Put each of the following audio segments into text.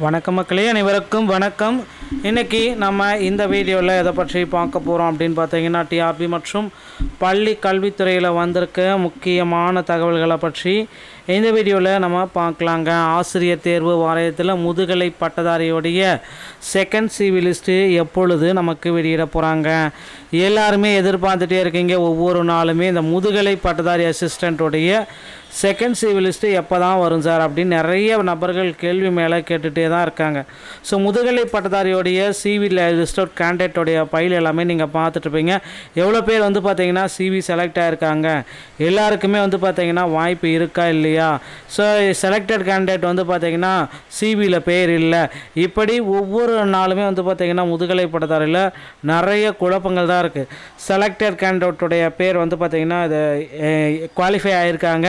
வணக்கம் மக்களே அனைவருக்கும் வணக்கம். இன்னைக்கு நம்ம இந்த வீடியோவில் எதை பற்றி பார்க்க போகிறோம் அப்படின்னு பார்த்தீங்கன்னா டிஆர்பி மற்றும் பள்ளி கல்வித்துறையில் வந்திருக்க முக்கியமான தகவல்களை பற்றி இந்த வீடியோவில் நம்ம பார்க்கலாங்க. ஆசிரியர் தேர்வு வாரியத்தில் முதுகலை பட்டதாரியுடைய செகண்ட் சிவி லிஸ்ட்டு எப்பொழுது நமக்கு வெளியிட போகிறாங்க எல்லாருமே எதிர்பார்த்துட்டே இருக்கீங்க. ஒவ்வொரு நாளுமே இந்த முதுகலை பட்டதாரி அசிஸ்டண்ட்டுடைய செகண்ட் சிவி லிஸ்ட்டு எப்போ தான் வரும் சார் அப்படின்னு நிறைய நபர்கள் கேள்வி மேலே கேட்டுகிட்டே தான் இருக்காங்க. ஸோ முதுகலை பட்டதாரியோடைய சிவி அவுட் கேண்டிடேட்டோடைய ஃபைல் எல்லாமே நீங்கள் பார்த்துட்டு இருப்பீங்க. எவ்வளோ பேர் வந்து பார்த்தீங்கன்னா சிவி செலக்ட் ஆகிருக்காங்க எல்லாருக்குமே வந்து பார்த்தீங்கன்னா வாய்ப்பு இருக்கா இல்லையா ஸோ செலக்டட் கேண்டிடேட் வந்து பார்த்தீங்கன்னா சிபியில் பேர் இல்லை. இப்படி ஒவ்வொரு நாளுமே வந்து பார்த்திங்கன்னா முதுகலை படத்தாரில் நிறைய குழப்பங்கள் தான் இருக்குது செலக்டட் கேண்டிடேட்டுடைய பேர் வந்து பார்த்திங்கன்னா இது குவாலிஃபை ஆகியிருக்காங்க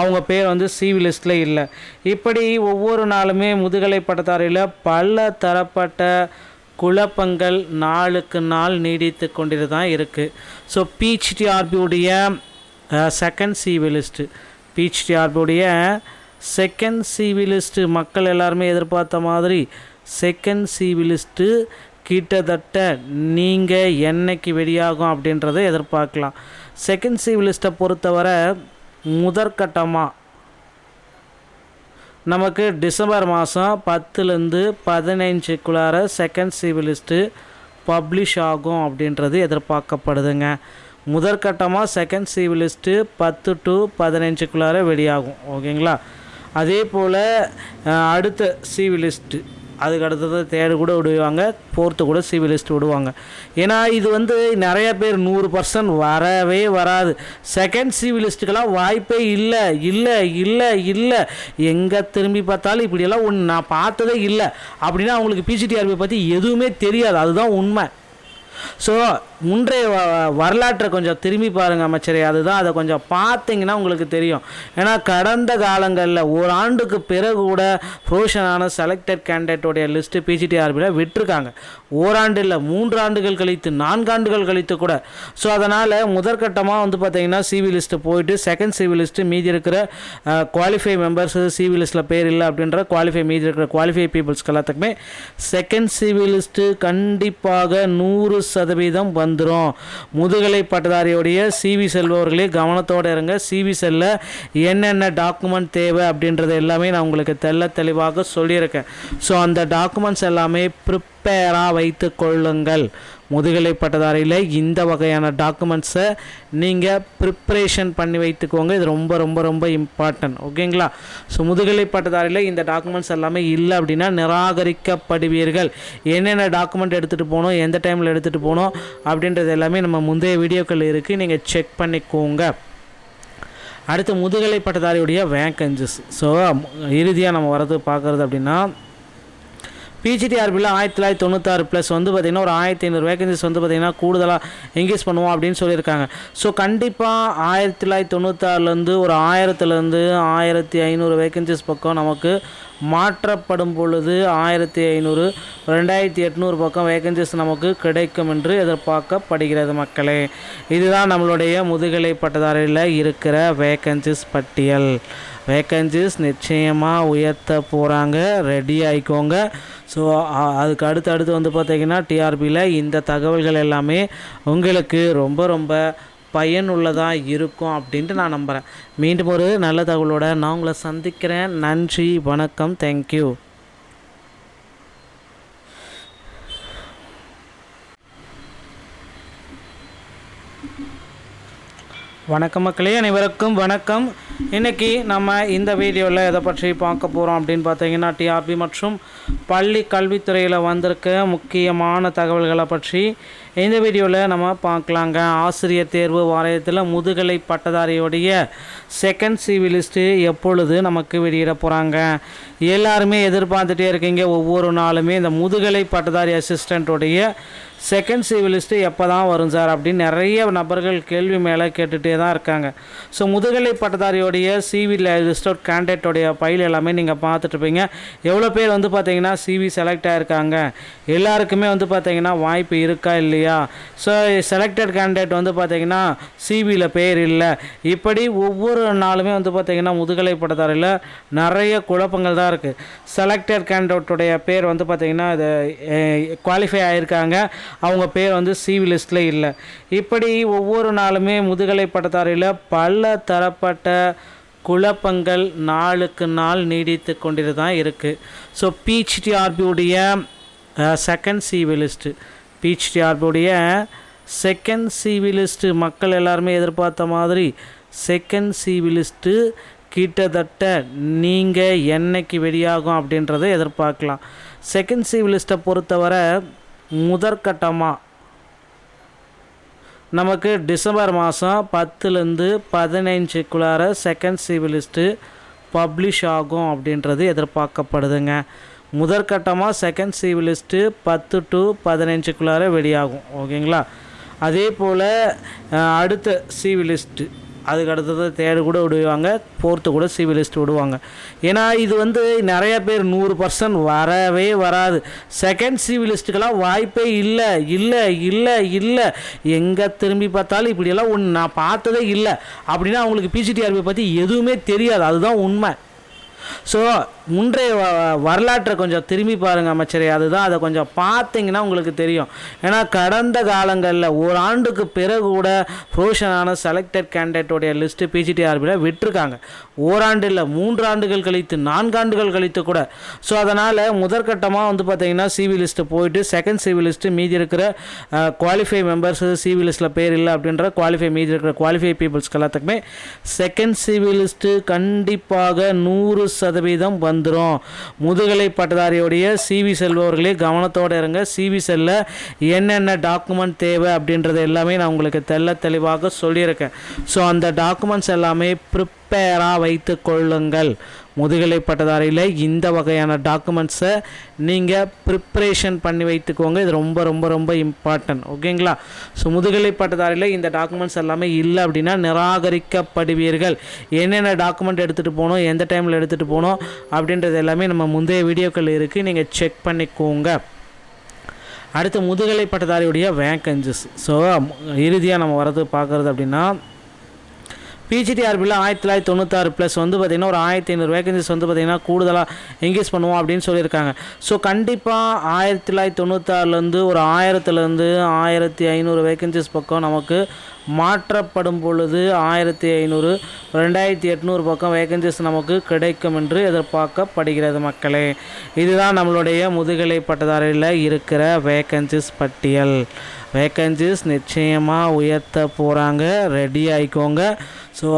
அவங்க பேர் வந்து சிவி லிஸ்ட்டில் இல்லை. இப்படி ஒவ்வொரு நாளுமே முதுகலை படத்தாரில் பல தரப்பட்ட குழப்பங்கள் நாளுக்கு நாள் நீடித்து கொண்டு தான் இருக்குது ஸோ பிஹெச்டிஆர்பியுடைய செகண்ட் சிவி லிஸ்ட்டு பிஹெச்டிஆர்பியுடைய செகண்ட் சிவிலிஸ்ட்டு மக்கள் எல்லாருமே எதிர்பார்த்த மாதிரி செகண்ட் சிவிலிஸ்ட்டு கிட்டத்தட்ட நீங்கள் என்னைக்கு வெளியாகும் அப்படின்றத எதிர்பார்க்கலாம். செகண்ட் சிவிலிஸ்ட்டை பொறுத்தவரை முதற்கட்டமாக நமக்கு டிசம்பர் மாதம் பத்துலேருந்து பதினஞ்சுக்குள்ளார செகண்ட் சிவிலிஸ்ட்டு பப்ளிஷ் ஆகும் அப்படின்றது எதிர்பார்க்கப்படுதுங்க. முதற்கட்டமாக செகண்ட் சிவி லிஸ்ட்டு பத்து டு பதினஞ்சுக்குள்ளார வெளியாகும். ஓகேங்களா? அதே போல் அடுத்த சிவி லிஸ்ட்டு அதுக்கு அடுத்தது தேர்டு கூட விடுவாங்க ஃபோர்த்து கூட சிவி விடுவாங்க. ஏன்னா இது வந்து நிறைய பேர் நூறு பர்சன்ட் வரவே வராது. செகண்ட் சிவி லிஸ்ட்டுக்கெல்லாம் வாய்ப்பே இல்லை இல்லை இல்லை இல்லை. எங்கே திரும்பி பார்த்தாலும் இப்படியெல்லாம் ஒன்று நான் பார்த்ததே இல்லை. அப்படின்னா அவங்களுக்கு பிசிடிஆர்பி பற்றி எதுவுமே தெரியாது. அதுதான் உண்மை. ஸோ முன்றைய வ- வரலாற்றை கொஞ்சம் திரும்பி பாருங்கள் அமைச்சரே. அதுதான் அதை கொஞ்சம் பார்த்தீங்கன்னா உங்களுக்கு தெரியும். ஏன்னா கடந்த காலங்களில் ஒரு ஆண்டுக்கு பிறகு கூட புரோஷனான செலக்டட் கேண்டிடேட்டோடைய லிஸ்ட்டு பிஜிடிஆர்பியில் விட்டுருக்காங்க. ஓராண்டு இல்லை மூன்று ஆண்டுகள் கழித்து நான்காண்டுகள் கழித்து கூட. ஸோ அதனால் முதற்கட்டமாக வந்து பார்த்தீங்கன்னா சிவி லிஸ்ட்டு போயிட்டு செகண்ட் சிவி லிஸ்ட்டு மீதி இருக்கிற குவாலிஃபை மெம்பர்ஸ் சிவி லிஸ்ட்டில் பேர் இல்லை அப்படின்ற குவாலிஃபை மீதி இருக்கிற குவாலிஃபை பீப்புள்ஸ்க்கு எல்லாத்துக்குமே செகண்ட் சிவி லிஸ்ட்டு கண்டிப்பாக நூறு சதவீதம் வந்துடும் முதுகலை பட்டதாரியோடைய சிவி செல்பவர்களே கவனத்தோடு இருங்க. சிவி செல்ல என்னென்ன டாக்குமெண்ட் தேவை அப்படின்றது எல்லாமே நான் உங்களுக்கு தெள்ள தெளிவாக சொல்லியிருக்கேன். ஸோ அந்த டாக்குமெண்ட்ஸ் எல்லாமே ப்ரிப்பேராக வைத்து கொள்ளுங்கள். முதுகலை பட்டதாரியில் இந்த வகையான டாக்குமெண்ட்ஸை நீங்கள் ப்ரிப்ரேஷன் பண்ணி வைத்துக்கோங்க. இது ரொம்ப ரொம்ப ரொம்ப இம்பார்ட்டன்ட் ஓகேங்களா? ஸோ முதுகலை பட்டதாரியில் இந்த டாக்குமெண்ட்ஸ் எல்லாமே இல்லை அப்படின்னா நிராகரிக்கப்படுவீர்கள். என்னென்ன டாக்குமெண்ட் எடுத்துகிட்டு போகணும் எந்த டைமில் எடுத்துகிட்டு போகணும் அப்படின்றது எல்லாமே நம்ம முந்தைய வீடியோக்கள் இருக்குது நீங்கள் செக் பண்ணிக்கோங்க. அடுத்து முதுகலை பட்டதாரியுடைய வேக்கன்சிஸ் ஸோ இறுதியாக நம்ம வரது பார்க்குறது அப்படின்னா பிஜிடிஆர்பியில் ஆயிரத்தி தொள்ளாயிரத்தி தொண்ணூத்தாறு ப்ளஸ் வந்து பார்த்திங்கன்னா ஒரு ஆயிரத்தி ஐநூறு வேகன்சிஸ் வந்து பார்த்திங்கன்னா கூடுதலாக இன்க்ரீஸ் பண்ணுவோம் அப்படின்னு சொல்லியிருக்காங்க. ஸோ கண்டிப்பாக ஆயிரத்தி தொள்ளாயிரத்தி தொண்ணூத்தாறுலேருந்து ஒரு ஆயிரத்துலேருந்து ஆயிரத்தி ஐநூறு வேகன்சிஸ் பக்கம் நமக்கு மாற்றப்படும் பொழுது ஆயிரத்தி ஐநூறு ரெண்டாயிரத்தி எட்நூறு பக்கம் வேகன்சிஸ் நமக்கு கிடைக்கும் என்று எதிர்பார்க்கப்படுகிறது மக்களே. இதுதான் நம்மளுடைய முதுகலை பட்டதாரியில் இருக்கிற வேகன்சிஸ் பட்டியல். வேக்கன்சிஸ் நிச்சயமாக உயர்த்த போகிறாங்க ரெடி ஆகிக்கோங்க ஸோ அதுக்கு அடுத்து அடுத்து வந்து பார்த்திங்கன்னா டிஆர்பியில் இந்த தகவல்கள் எல்லாமே உங்களுக்கு ரொம்ப ரொம்ப பயனுள்ளதாக இருக்கும் அப்படின்ட்டு நான் நம்புகிறேன் மீண்டும் ஒரு நல்ல தகவலோட நான் உங்களை சந்திக்கிறேன். நன்றி வணக்கம் தேங்க்யூ வணக்கம் மக்களே அனைவருக்கும் வணக்கம். இன்னைக்கு நம்ம இந்த வீடியோவில் எதை பற்றி பார்க்க போகிறோம் அப்படின்னு பார்த்தீங்கன்னா டிஆர்பி மற்றும் பள்ளி கல்வித்துறையில் வந்திருக்க முக்கியமான தகவல்களை பற்றி இந்த வீடியோவில் நம்ம பார்க்கலாங்க. ஆசிரியர் தேர்வு வாரியத்தில் முதுகலை பட்டதாரியோடைய செகண்ட் சிவி லிஸ்ட்டு எப்பொழுது நமக்கு வெளியிட போகிறாங்க எல்லாருமே எதிர்பார்த்துட்டே இருக்கீங்க. ஒவ்வொரு நாளுமே இந்த முதுகலை பட்டதாரி அசிஸ்டண்ட்டுடைய செகண்ட் சிவிலிஸ்ட்டு எப்போ தான் வரும் சார்? அப்படின்னு நிறைய நபர்கள் கேள்வி மேலே கேட்டுகிட்டே தான் இருக்காங்க. ஸோ முதுகலை பட்டதாரியோடைய சிவி லிஸ்டோட் கேண்டிடேட்டோடைய பைல் எல்லாமே நீங்கள் பார்த்துட்ருப்பீங்க எவ்வளோ பேர் வந்து பார்த்தீங்கன்னா சிவி செலக்ட் ஆகிருக்காங்க எல்லாருக்குமே வந்து பார்த்தீங்கன்னா வாய்ப்பு இருக்கா இல்லையா? இல்லையா? ஸோ செலக்டட் கேண்டிடேட் வந்து பார்த்திங்கன்னா சிபியில் பேர் இல்லை. இப்படி ஒவ்வொரு நாளுமே வந்து பார்த்திங்கன்னா முதுகலை பட்டதாரியில் நிறைய குழப்பங்கள் தான் இருக்குது செலக்டட் கேண்டிடேட்டுடைய பேர் வந்து பார்த்திங்கன்னா இது குவாலிஃபை ஆகியிருக்காங்க அவங்க பேர் வந்து சிவி லிஸ்ட்டில் இல்லை. இப்படி ஒவ்வொரு நாளுமே முதுகலை பட்டதாரியில் பல தரப்பட்ட குழப்பங்கள் நாளுக்கு நாள் நீடித்து கொண்டு தான் இருக்குது ஸோ பிஹெச்டிஆர்பியுடைய செகண்ட் சிவி லிஸ்ட்டு பிஹெச்டிஆர்பியுடைய செகண்ட் சிவிலிஸ்ட்டு மக்கள் எல்லாருமே எதிர்பார்த்த மாதிரி செகண்ட் சிவிலிஸ்ட்டு கிட்டத்தட்ட நீங்கள் என்னைக்கு வெளியாகும் அப்படின்றத எதிர்பார்க்கலாம். செகண்ட் சிவிலிஸ்ட்டை பொறுத்தவரை முதற்கட்டமாக நமக்கு டிசம்பர் மாதம் பத்துலேருந்து பதினைஞ்சுக்குள்ளார செகண்ட் சிவிலிஸ்ட்டு பப்ளிஷ் ஆகும் அப்படின்றது எதிர்பார்க்கப்படுதுங்க. முதற்கட்டமாக செகண்ட் சிவிலிஸ்ட்டு பத்து டு பதினஞ்சுக்குள்ளார வெளியாகும். ஓகேங்களா? அதே போல் அடுத்த சிவி லிஸ்ட்டு அதுக்கு அடுத்தது தேர்டு கூட விடுவாங்க ஃபோர்த்து கூட சிவில் லிஸ்ட் விடுவாங்க. ஏன்னா இது வந்து நிறைய பேர் நூறு பர்சன்ட் வரவே வராது. செகண்ட் சிவில் லிஸ்ட்டுக்கெல்லாம் வாய்ப்பே இல்லை இல்லை இல்லை இல்லை. எங்கே திரும்பி பார்த்தாலும் இப்படியெல்லாம் ஒன்று நான் பார்த்ததே இல்லை. அப்படின்னா அவங்களுக்கு பிசிடிஆர்பி பற்றி எதுவுமே தெரியாது. அதுதான் உண்மை. ஸோ முன்றைய வ- வரலாற்றை கொஞ்சம் திரும்பி பாருங்கள் அமைச்சரே. அதுதான் அதை கொஞ்சம் பார்த்தீங்கன்னா உங்களுக்கு தெரியும். ஏன்னா கடந்த காலங்களில் ஒரு ஆண்டுக்கு பிறகு கூட புரோஷனான செலக்டட் கேண்டிடேட்டோடைய லிஸ்ட்டு பிஜிடிஆர்பியில் விட்டுருக்காங்க. ஓராண்டு இல்லை மூன்று ஆண்டுகள் கழித்து நான்கு ஆண்டுகள் கழித்து கூட. ஸோ அதனால் முதற்கட்டமாக வந்து பார்த்தீங்கன்னா சிவி லிஸ்ட்டு போயிட்டு செகண்ட் சிவி லிஸ்ட்டு மீதி இருக்கிற குவாலிஃபை மெம்பர்ஸ் சிவி லிஸ்ட்டில் பேர் இல்லை அப்படின்ற குவாலிஃபை மீதி இருக்கிற குவாலிஃபை பீப்புள்ஸ்க்கு எல்லாத்துக்குமே செகண்ட் சிவி லிஸ்ட்டு கண்டிப்பாக நூறு சதவீதம் வந்து வந்துடும் முதுகலை பட்டதாரியோடைய சிவி செல்பவர்களே கவனத்தோடு இருங்க. சிவி செல்ல என்னென்ன டாக்குமெண்ட் தேவை அப்படின்றது எல்லாமே நான் உங்களுக்கு தெள்ள தெளிவாக சொல்லியிருக்கேன். ஸோ அந்த டாக்குமெண்ட்ஸ் எல்லாமே ப்ரிப்பேராக வைத்து கொள்ளுங்கள். முதுகலை பட்டதாரியில் இந்த வகையான டாக்குமெண்ட்ஸை நீங்கள் ப்ரிப்ரேஷன் பண்ணி வைத்துக்கோங்க. இது ரொம்ப ரொம்ப ரொம்ப இம்பார்ட்டன்ட் ஓகேங்களா? ஸோ முதுகலை பட்டதாரியில் இந்த டாக்குமெண்ட்ஸ் எல்லாமே இல்லை அப்படின்னா நிராகரிக்கப்படுவீர்கள். என்னென்ன டாக்குமெண்ட் எடுத்துகிட்டு போகணும் எந்த டைமில் எடுத்துகிட்டு போகணும் அப்படின்றது எல்லாமே நம்ம முந்தைய வீடியோக்கள் இருக்குது நீங்கள் செக் பண்ணிக்கோங்க. அடுத்து முதுகலை பட்டதாரியுடைய வேக்கன்சிஸ் ஸோ இறுதியாக நம்ம வரது பார்க்குறது அப்படின்னா பிஜிடிஆர்பியில் ஆயிரத்தி தொள்ளாயிரத்தி தொண்ணூத்தாறு ப்ளஸ் வந்து பார்த்திங்கன்னா ஒரு ஆயிரத்தி ஐநூறு வேகன்சிஸ் வந்து பார்த்திங்கன்னா கூடுதலாக எங்கேஜ் பண்ணுவோம் அப்படின்னு சொல்லியிருக்காங்க. ஸோ கண்டிப்பாக ஆயிரத்தி தொள்ளாயிரத்தி தொண்ணூத்தாறுலேருந்து ஒரு ஆயிரத்துலேருந்து ஆயிரத்தி ஐநூறு வேகன்சிஸ் பக்கம் நமக்கு மாற்றப்படும் பொழுது ஆயிரத்தி ஐநூறு ரெண்டாயிரத்தி எட்நூறு பக்கம் வேகன்சிஸ் நமக்கு கிடைக்கும் என்று எதிர்பார்க்கப்படுகிறது மக்களே. இதுதான் நம்மளுடைய முதுகலை பட்டதாரியில் இருக்கிற வேகன்சிஸ் பட்டியல். வேக்கன்சிஸ் நிச்சயமாக உயர்த்த போகிறாங்க ரெடி ஆகிக்கோங்க ஸோ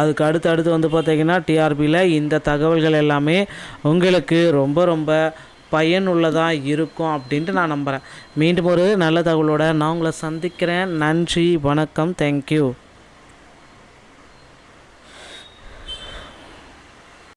அதுக்கு அடுத்து அடுத்து வந்து பார்த்திங்கன்னா டிஆர்பியில் இந்த தகவல்கள் எல்லாமே உங்களுக்கு ரொம்ப ரொம்ப பயனுள்ளதாக இருக்கும் அப்படின்ட்டு நான் நம்புகிறேன் மீண்டும் ஒரு நல்ல தகவலோட நான் உங்களை சந்திக்கிறேன். நன்றி வணக்கம். தேங்க்யூ